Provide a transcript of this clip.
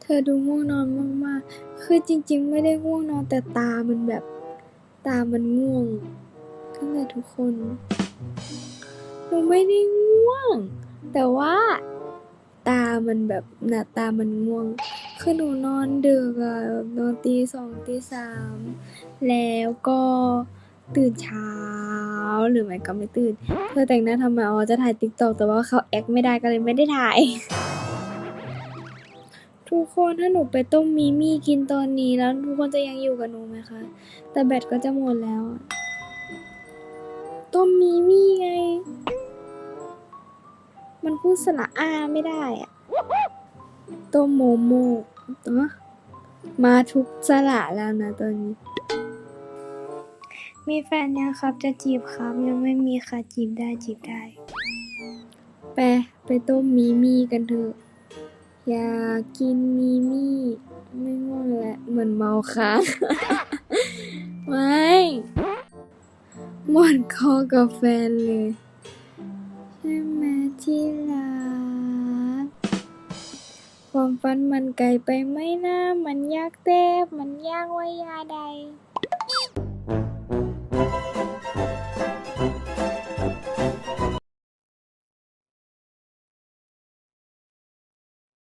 เธอดูง่วงนอนมากๆ คือจริงๆ ไม่ได้ง่วงนอนแต่ตามันแบบ ตามันง่วงนั่นแหละทุกคนหนูไม่ได้ง่วง แต่ว่าตามันแบบหน้าตามันง่วง คือหนูนอนดึกอะนอนตีสองตีสามแล้วก็ ตื่นเช้า หรือไม่ก็ไม่ตื่น เธอแต่งหน้าทำไมอ๋อจะถ่ายติ๊กตอกแต่ว่าเขาแอคไม่ได้ก็เลยไม่ได้ถ่าย ทุกคนถ้าหนูไปต้มมีมี่กินตอนนี้แล้วทุกคนจะยังอยู่กับหนูไหมคะ แต่แบตก็จะหมดแล้วต้มมีมี่ไง มันพูดสระอาไม่ได้อะต้มโมโมะมาทุกสระแล้วนะตอนนี้ มีแฟนยังครับจะจีบครับ ยังไม่มีค่ะจีบได้จีบได้ ไปไปต้มมีมี่กันเถอะ อยากกินมีมี่ไม่ง่วงแล้วเหมือนเมาค้าง ไม่หมอนคอกับแฟนเลย ใช่ไหมที่รักความฝันมันไกลไปไหมนะมันยากเต้มันยากว่ายาใด